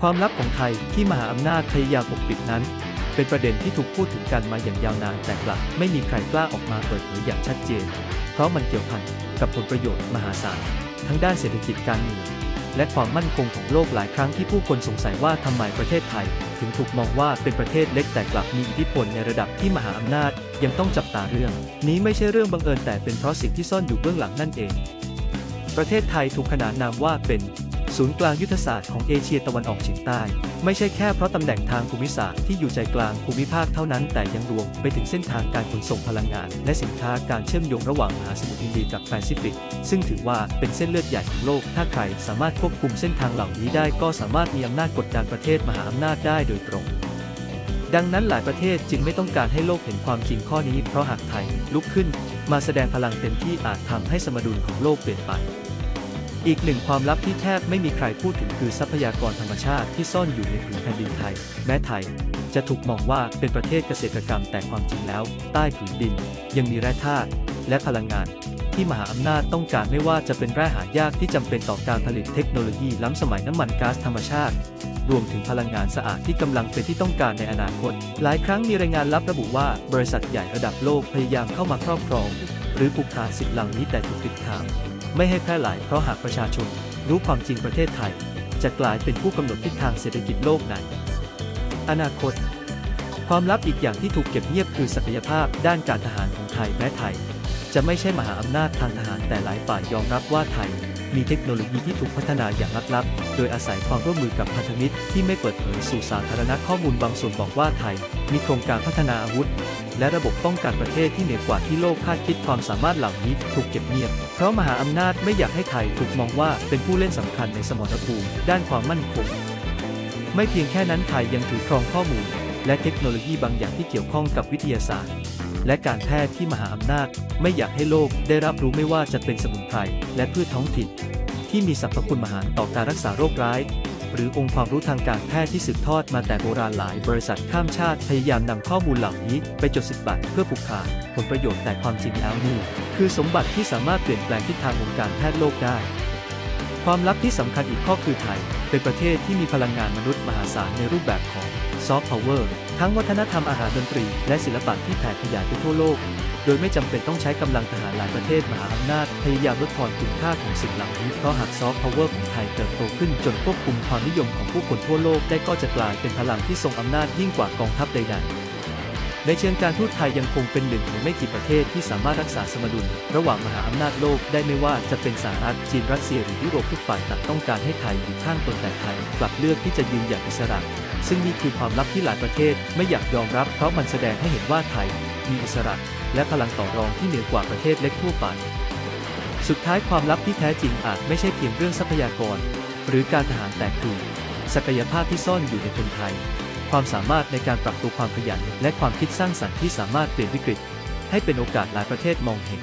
ความลับของไทยที่มหาอำนาจพยายามปกปิดนั้น เป็นประเด็นที่ถูกพูดถึงกันมาอย่างยาวนานแต่กลับไม่มีใครกล้าออกมาเปิดเผยอย่างชัดเจน เพราะมันเกี่ยวพันกับผลประโยชน์มหาศาลทั้งด้านเศรษฐกิจการเมืองและความมั่นคงของโลกหลายครั้งที่ผู้คนสงสัยว่าทำไมประเทศไทย ถึงถูกมองว่าเป็นประเทศเล็กแต่กลับมีอิทธิพลในระดับที่มหาอำนาจยังต้องจับตาเรื่อง นี้ไม่ใช่เรื่องบังเอิญแต่เป็นเพราะสิ่งที่ซ่อนอยู่เบื้องหลังนั่นเอง ประเทศไทยถูกขนานนามว่าเป็น ศูนย์กลางยุทธศาสตร์ของเอเชียตะวันออกเฉียงใต้ ไม่ใช่แค่เพราะตำแหน่งทางภูมิศาสตร์ที่อยู่ใจกลางภูมิภาคเท่านั้น แต่ยังรวมไปถึงเส้นทางการขนส่งพลังงาน และสินค้าการเชื่อมโยงระหว่างมหาสมุทรอินเดียกับแปซิฟิก ซึ่งถือว่าเป็นเส้นเลือดใหญ่ของโลก ถ้าใครสามารถควบคุมเส้นทางเหล่านี้ได้ก็สามารถมีอำนาจกดดันประเทศมหาอำนาจได้โดยตรงดังนั้นหลายประเทศจึงไม่ต้องการให้โลกเห็นความจริงข้อนี้ เพราะหากไทยลุกขึ้น มาแสดงพลังเต็มที่อาจทำให้สมดุลของโลกเปลี่ยนไป อีกหนึ่งความลับที่แทบไม่มีใครพูดถึงคือทรัพยากรธรรมชาติที่ซ่อนอยู่ในผืนแผ่นดินไทย แม้ไทย จะถูกมองว่าเป็นประเทศเกษตรกรรมแต่ความจริงแล้ว ใต้ผืนดิน ยังมีแร่ธาตุและพลังงาน ที่มหาอำนาจต้องการไม่ว่าจะเป็นแร่หายากที่จำเป็นต่อการผลิตเทคโนโลยีล้ำสมัยน้ำมันก๊าซธรรมชาติ รวมถึงพลังงานสะอาดที่กำลังเป็นที่ต้องการในอนาคต หลายครั้งมีรายงานลับระบุว่าบริษัทใหญ่ระดับโลกพยายามเข้ามาครอบครอง หรือผูกขาดสิทธิ์เหล่านี้แต่ถูกปิดทาง ไม่ให้แพร่หลายเพราะหากประชาชนรู้ความจริงประเทศไทย จะกลายเป็นผู้กำหนดทิศทางเศรษฐกิจโลกในอนาคต ความลับอีกอย่างที่ถูกเก็บเงียบคือศักยภาพด้านการทหารของไทยแม้ไทย จะไม่ใช่มหาอำนาจทางทหารแต่หลายฝ่ายยอมรับว่าไทย มีเทคโนโลยีที่ถูกพัฒนาอย่างลับๆ โดยอาศัยความร่วมมือกับพันธมิตรที่ไม่เปิดเผยสู่สาธารณะข้อมูลบางส่วนบอกว่าไทย มีโครงการพัฒนาอาวุธ และระบบป้องกันประเทศที่เหนือกว่าที่โลกคาดคิดความสามารถเหล่านี้ถูกเก็บเงียบ เพราะมหาอำนาจไม่อยากให้ไทยถูกมองว่าเป็นผู้เล่นสำคัญในสมรภูมิด้านความมั่นคง ไม่เพียงแค่นั้นไทยยังถือครองข้อมูล และเทคโนโลยีบางอย่างที่เกี่ยวข้องกับวิทยาศาสตร์ และการแพทย์ที่มหาอำนาจ ไม่อยากให้โลกได้รับรู้ไม่ว่าจะเป็นสมุนไพรและพืชท้องถิ่นที่มีสรรพคุณมหาต่อการรักษาโรคร้าย หรือองค์ความรู้ทางการแพทย์ที่สืบทอดมาแต่โบราณหลายบริษัทข้ามชาติพยายามนำข้อมูลเหล่านี้ไปจดสิทธิบัตรเพื่อผูกขาดผลประโยชน์แต่ความจริงแล้วนี่คือสมบัติที่สามารถเปลี่ยนแปลงทิศทางวงการแพทย์โลกได้ ความลับที่สำคัญอีกข้อคือไทย เป็นประเทศที่มีพลังงานมนุษย์มหาศาลในรูปแบบของ ซอฟต์พาวเวอร์ทั้งวัฒนธรรมอาหารดนตรี และศิลปะที่แผ่ขยายไปทั่วโลก โดยไม่จำเป็นต้องใช้กำลังทหารหลายประเทศมหาอำนาจ พยายามลดทอนคุณค่าของสิ่งเหล่านี้ เพราะหากซอฟต์พาวเวอร์ของไทยเติบโตขึ้นจนควบคุมความนิยมของผู้คนทั่วโลกได้ก็จะกลายเป็นพลังที่ทรงอำนาจยิ่งกว่ากองทัพใดๆในเชิงการทูตไทยยังคงเป็นหนึ่งในไม่กี่ประเทศที่สามารถรักษาสมดุล ระหว่างมหาอำนาจโลกได้ไม่ว่าจะเป็นสหรัฐจีนรัสเซียหรือยุโรปทุกฝ่ายต่างต้องการให้ไทยอยู่ข้างตนแต่ไทยกลับเลือกที่จะยืนอย่างอิสระ ซึ่งนี่คือความลับที่หลายประเทศไม่อยากยอมรับเพราะมันแสดงให้เห็นว่าไทย มีอิสระ และพลังต่อรองที่เหนือกว่าประเทศเล็กทั่วไป สุดท้ายความลับที่แท้จริงอาจไม่ใช่เพียงเรื่องทรัพยากร หรือการทหารแต่คือ ศักยภาพที่ซ่อนอยู่ในคนไทย ความสามารถในการปรับตัวความขยัน และความคิดสร้างสรรค์ที่สามารถเปลี่ยนวิกฤต ให้เป็นโอกาสหลายประเทศมองเห็น